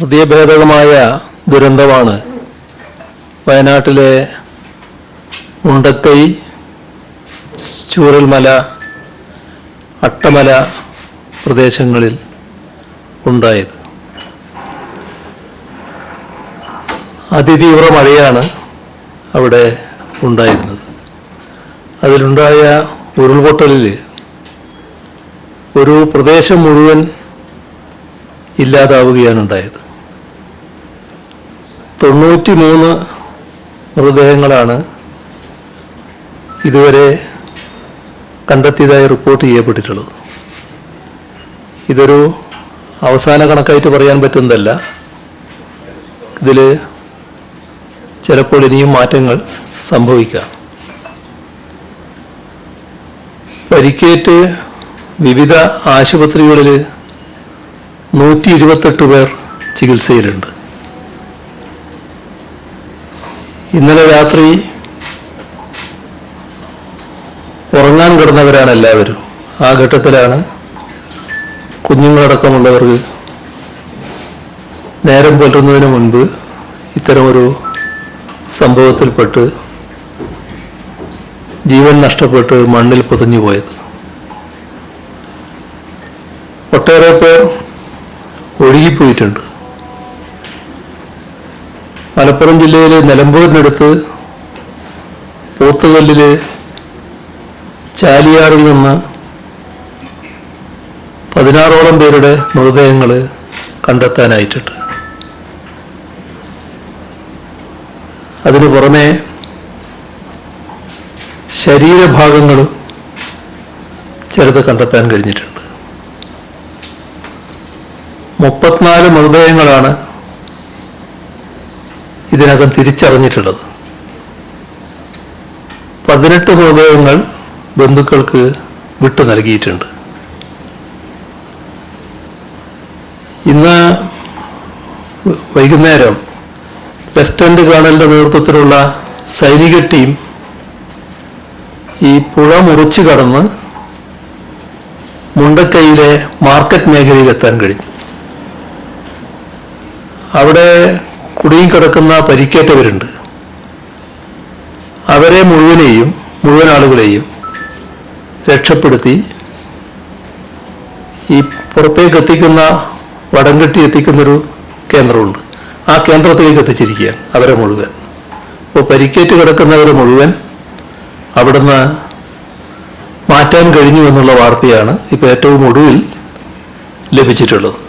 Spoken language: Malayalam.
ഹൃദയഭേദകമായ ദുരന്തമാണ് വയനാട്ടിലെ മുണ്ടക്കൈ ചൂരൽമല അട്ടമല പ്രദേശങ്ങളിൽ ഉണ്ടായത്. അതിതീവ്ര മഴയാണ് അവിടെ ഉണ്ടായിരുന്നത്. അതിലുണ്ടായ ഉരുൾപൊട്ടലിൽ ഒരു പ്രദേശം മുഴുവൻ ഇല്ലാതാവുകയാണ് ഉണ്ടായത്. തൊണ്ണൂറ്റി മൂന്ന് മൃതദേഹങ്ങളാണ് ഇതുവരെ കണ്ടെത്തിയതായി റിപ്പോർട്ട് ചെയ്യപ്പെട്ടിട്ടുള്ളത്. ഇതൊരു അവസാന കണക്കായിട്ട് പറയാൻ പറ്റുന്നതല്ല. ഇതിൽ ചിലപ്പോൾ ഇനിയും മാറ്റങ്ങൾ സംഭവിക്കാം. പരിക്കേറ്റ് വിവിധ ആശുപത്രികളിൽ നൂറ്റി ഇരുപത്തെട്ട് പേർ ചികിത്സയിലുണ്ട്. ഇന്നലെ രാത്രി ഉറങ്ങാൻ കിടന്നവരാണ് എല്ലാവരും. ആ ഘട്ടത്തിലാണ് കുഞ്ഞുങ്ങളടക്കമുള്ളവർക്ക് നേരം പുലരുന്നതിന് മുൻപ് ഇത്തരമൊരു സംഭവത്തിൽപ്പെട്ട് ജീവൻ നഷ്ടപ്പെട്ട് മണ്ണിൽ പൊതിഞ്ഞു പോയത്. ഒട്ടേറെ പേർ ഒഴുകിപ്പോയിട്ടുണ്ട്. മലപ്പുറം ജില്ലയിലെ നിലമ്പൂരിനടുത്ത് പോത്തുകല്ലിൽ ചാലിയാറിൽ നിന്ന് പതിനാറോളം പേരുടെ മൃതദേഹങ്ങൾ കണ്ടെത്താനായിട്ടുണ്ട്. അതിനു പുറമെ ശരീരഭാഗങ്ങളും ചിലത് കണ്ടെത്താൻ കഴിഞ്ഞിട്ടുണ്ട്. മുപ്പത്തിനാല് മൃതദേഹങ്ങളാണ് ഇതിനകം തിരിച്ചറിഞ്ഞിട്ടുള്ളത്. പതിനെട്ട് ഹൃദയങ്ങൾ ബന്ധുക്കൾക്ക് വിട്ടു നൽകിയിട്ടുണ്ട്. ഇന്ന് വൈകുന്നേരം ലഫ്റ്റനന്റ് കേണലിന്റെ നേതൃത്വത്തിലുള്ള സൈനിക ടീം ഈ പുഴ മുറിച്ചു കടന്ന് മുണ്ടക്കൈയിലെ മാർക്കറ്റ് മേഖലയിൽ എത്താൻ കഴിഞ്ഞു. അവിടെ കുടുങ്ങിക്കിടക്കുന്ന പരിക്കേറ്റവരുണ്ട്. അവരെ മുഴുവനെയും മുഴുവൻ ആളുകളെയും രക്ഷപ്പെടുത്തി ഈ പുറത്തേക്ക് എത്തിക്കുന്ന വടംകെട്ടി എത്തിക്കുന്നൊരു കേന്ദ്രമുണ്ട്. ആ കേന്ദ്രത്തിലേക്ക് എത്തിച്ചിരിക്കുകയാണ് അവരെ മുഴുവൻ. അപ്പോൾ പരിക്കേറ്റ് കിടക്കുന്നവർ മുഴുവൻ അവിടുന്ന് മാറ്റാൻ കഴിഞ്ഞു എന്നുള്ള വാർത്തയാണ് ഇപ്പോൾ ഏറ്റവും ഒടുവിൽ ലഭിച്ചിട്ടുള്ളത്.